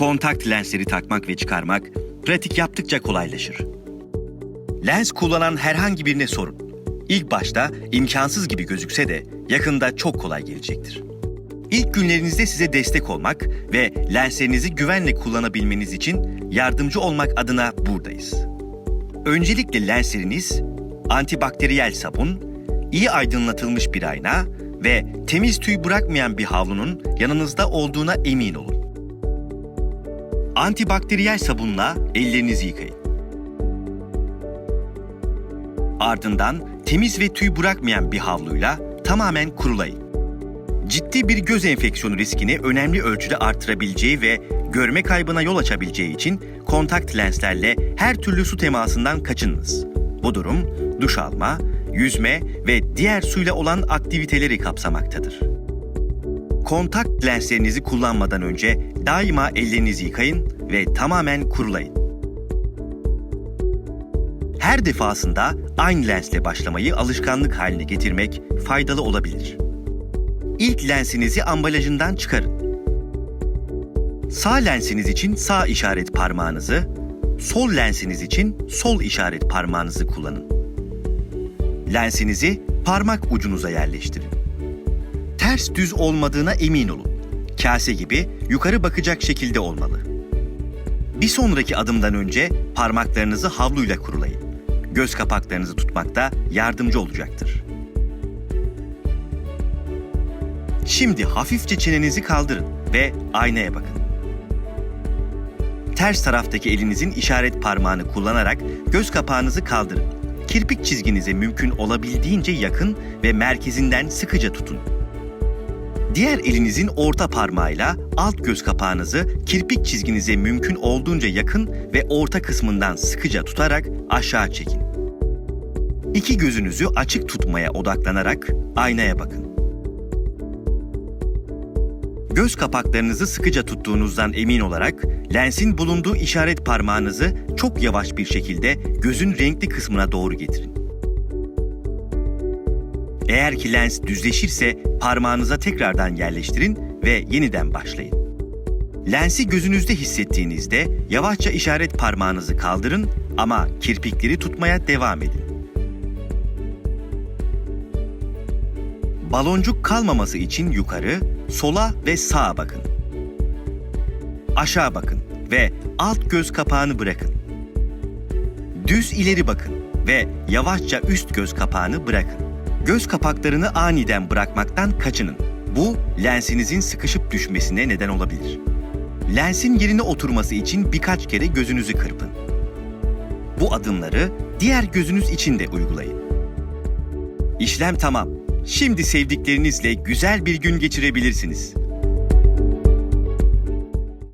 Kontakt lensleri takmak ve çıkarmak pratik yaptıkça kolaylaşır. Lens kullanan herhangi birine sorun. İlk başta imkansız gibi gözükse de yakında çok kolay gelecektir. İlk günlerinizde size destek olmak ve lenslerinizi güvenle kullanabilmeniz için yardımcı olmak adına buradayız. Öncelikle lensleriniz antibakteriyel sabun, iyi aydınlatılmış bir ayna ve temiz tüy bırakmayan bir havlunun yanınızda olduğuna emin olun. Antibakteriyel sabunla ellerinizi yıkayın. Ardından temiz ve tüy bırakmayan bir havluyla tamamen kurulayın. Ciddi bir göz enfeksiyonu riskini önemli ölçüde artırabileceği ve görme kaybına yol açabileceği için kontakt lenslerle her türlü su temasından kaçınınız. Bu durum duş alma, yüzme ve diğer suyla olan aktiviteleri kapsamaktadır. Kontakt lenslerinizi kullanmadan önce daima ellerinizi yıkayın ve tamamen kurulayın. Her defasında aynı lensle başlamayı alışkanlık haline getirmek faydalı olabilir. İlk lensinizi ambalajından çıkarın. Sağ lensiniz için sağ işaret parmağınızı, sol lensiniz için sol işaret parmağınızı kullanın. Lensinizi parmak ucunuza yerleştirin. Ters düz olmadığına emin olun. Kase gibi yukarı bakacak şekilde olmalı. Bir sonraki adımdan önce parmaklarınızı havluyla kurulayın. Göz kapaklarınızı tutmakta yardımcı olacaktır. Şimdi hafifçe çenenizi kaldırın ve aynaya bakın. Ters taraftaki elinizin işaret parmağını kullanarak göz kapağınızı kaldırın. Kirpik çizginize mümkün olabildiğince yakın ve merkezinden sıkıca tutun. Diğer elinizin orta parmağıyla alt göz kapağınızı kirpik çizginize mümkün olduğunca yakın ve orta kısmından sıkıca tutarak aşağı çekin. İki gözünüzü açık tutmaya odaklanarak aynaya bakın. Göz kapaklarınızı sıkıca tuttuğunuzdan emin olarak lensin bulunduğu işaret parmağınızı çok yavaş bir şekilde gözün renkli kısmına doğru getirin. Eğer ki lens düzleşirse parmağınıza tekrardan yerleştirin ve yeniden başlayın. Lensi gözünüzde hissettiğinizde yavaşça işaret parmağınızı kaldırın ama kirpikleri tutmaya devam edin. Baloncuk kalmaması için yukarı, sola ve sağa bakın. Aşağı bakın ve alt göz kapağını bırakın. Düz ileri bakın ve yavaşça üst göz kapağını bırakın. Göz kapaklarını aniden bırakmaktan kaçının. Bu lensinizin sıkışıp düşmesine neden olabilir. Lensin yerine oturması için birkaç kere gözünüzü kırpın. Bu adımları diğer gözünüz için de uygulayın. İşlem tamam. Şimdi sevdiklerinizle güzel bir gün geçirebilirsiniz.